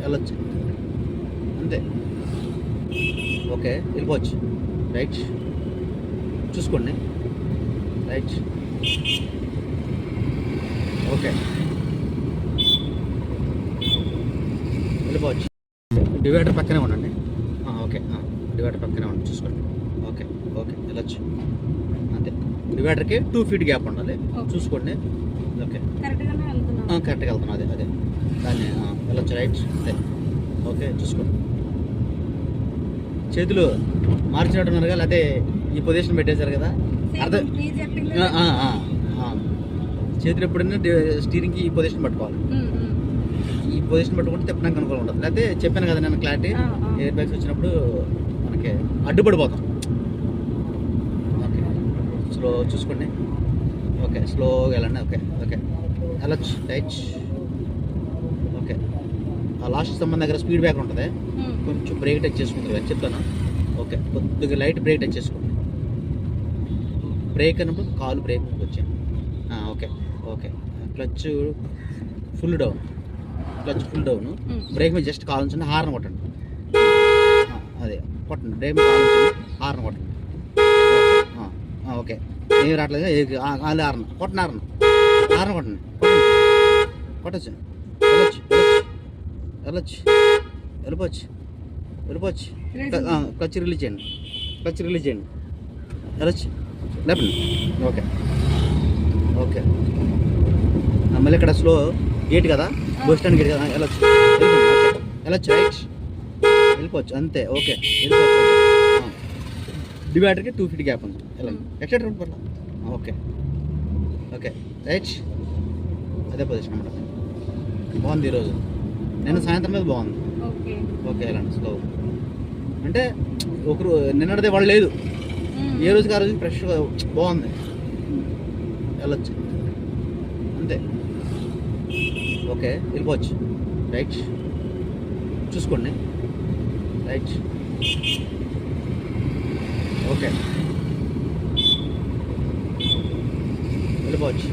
వెళ్ళొచ్చు. అంతే. ఓకే వెళ్ళిపోవచ్చు. రైట్. చూసుకోండి. రైట్. ఓకే. వెళ్ళిపోవచ్చు. డివైడర్ పక్కనే ఉండండి. ఆ, ఓకే. ఆ, డివైడర్ పక్కనే ఉండండి. చూసుకోండి. Okay okay. వెళ్ళొచ్చు. అంతే. డివైడర్కి టూ ఫీట్ గ్యాప్ ఉండాలి. చూసుకోండి. ఓకే. కరెక్ట్గా వెళ్తున్నాం. అదే అదే. దాన్ని వెళ్ళొచ్చు రైట్ ఓకే చూసుకోండి చేతులు మార్చినట్టున్నారు కదా అదే ఈ పొజిషన్ పెట్టేశారు కదా? అర్థం. చేతులు ఎప్పుడైనా స్టీరింగ్కి ఈ పొజిషన్ పట్టుకోవాలి. ఈ పొజిషన్ పట్టుకుంటే తిప్పడానికి అనుకూలం ఉంటుంది. లేకపోతే చెప్పాను కదా నేను క్లారిటీ. ఎయిర్ బ్యాగ్స్ వచ్చినప్పుడు మనకి అడ్డుపడిపోతాం. ఓకే స్లో చూసుకోండి. ఓకే స్లోగా వెళ్ళండి. ఓకే ఓకే వెళ్ళొచ్చు రైట్ లాస్ట్ స్తంభం దగ్గర స్పీడ్ బ్రేకర్ ఉంటుంది. కొంచెం బ్రేక్ టచ్ చేసుకుంటారు అని చెప్తాను. ఓకే కొద్దిగా లైట్ బ్రేక్ టచ్ చేసుకోండి బ్రేక్ అన్నప్పుడు కాలు బ్రేక్ వచ్చాను okay okay. Clutch full down. Clutch full down. Brake మీద జస్ట్ కాల్ ఉంచండి హార్న్ కొట్టండి. అదే కొట్టండి. బ్రేక్ మీద కాల్ ఉంచండి హార్న్ కొట్టండి. ఓకే. ఏం రావట్లేదు కాలు హార్న్. కొట్టండి హార్న్. హార్న్ కొట్టండి. కొట్టండి. కొట్టచ్చు వెళ్ళొచ్చు. వెళ్ళిపోవచ్చు. వెళ్ళిపోవచ్చు. క్లచ్ రిలీజ్ చేయండి. క్లచ్ రిలీజ్ చేయండి. వెళ్ళొచ్చు. లేపండి. ఓకే. ఓకే. మళ్ళీ ఇక్కడ స్లో గేట్ కదా? బస్ స్టాండ్ గేట్ కదా? వెళ్ళొచ్చు. వెళ్ళొచ్చు. రైట్. వెళ్ళిపోవచ్చు. అంతే. ఓకే. డివైడర్కి టూ ఫీట్ గ్యాప్ ఉంది. వెళ్ళండి. ఎక్స్ట్రా రూట్ పర్లా. ఓకే. ఓకే. రైట్. అదే పొజిషన్ అన్నమాట. బాగుంది ఈరోజు నేను సాయంత్రం మీద బాగుంది. ఓకే. ఓకే వెళ్ళండి స్లో అంటే ఒకరు నిన్నటిదే వాళ్ళు లేదు. ఏ రోజుకి ఆ రోజు ఫ్రెష్గా బాగుంది. వెళ్ళొచ్చు. అంతే. ఓకే వెళ్ళిపోవచ్చు. రైట్ చూసుకోండి. Right okay. వెళ్ళిపోవచ్చు.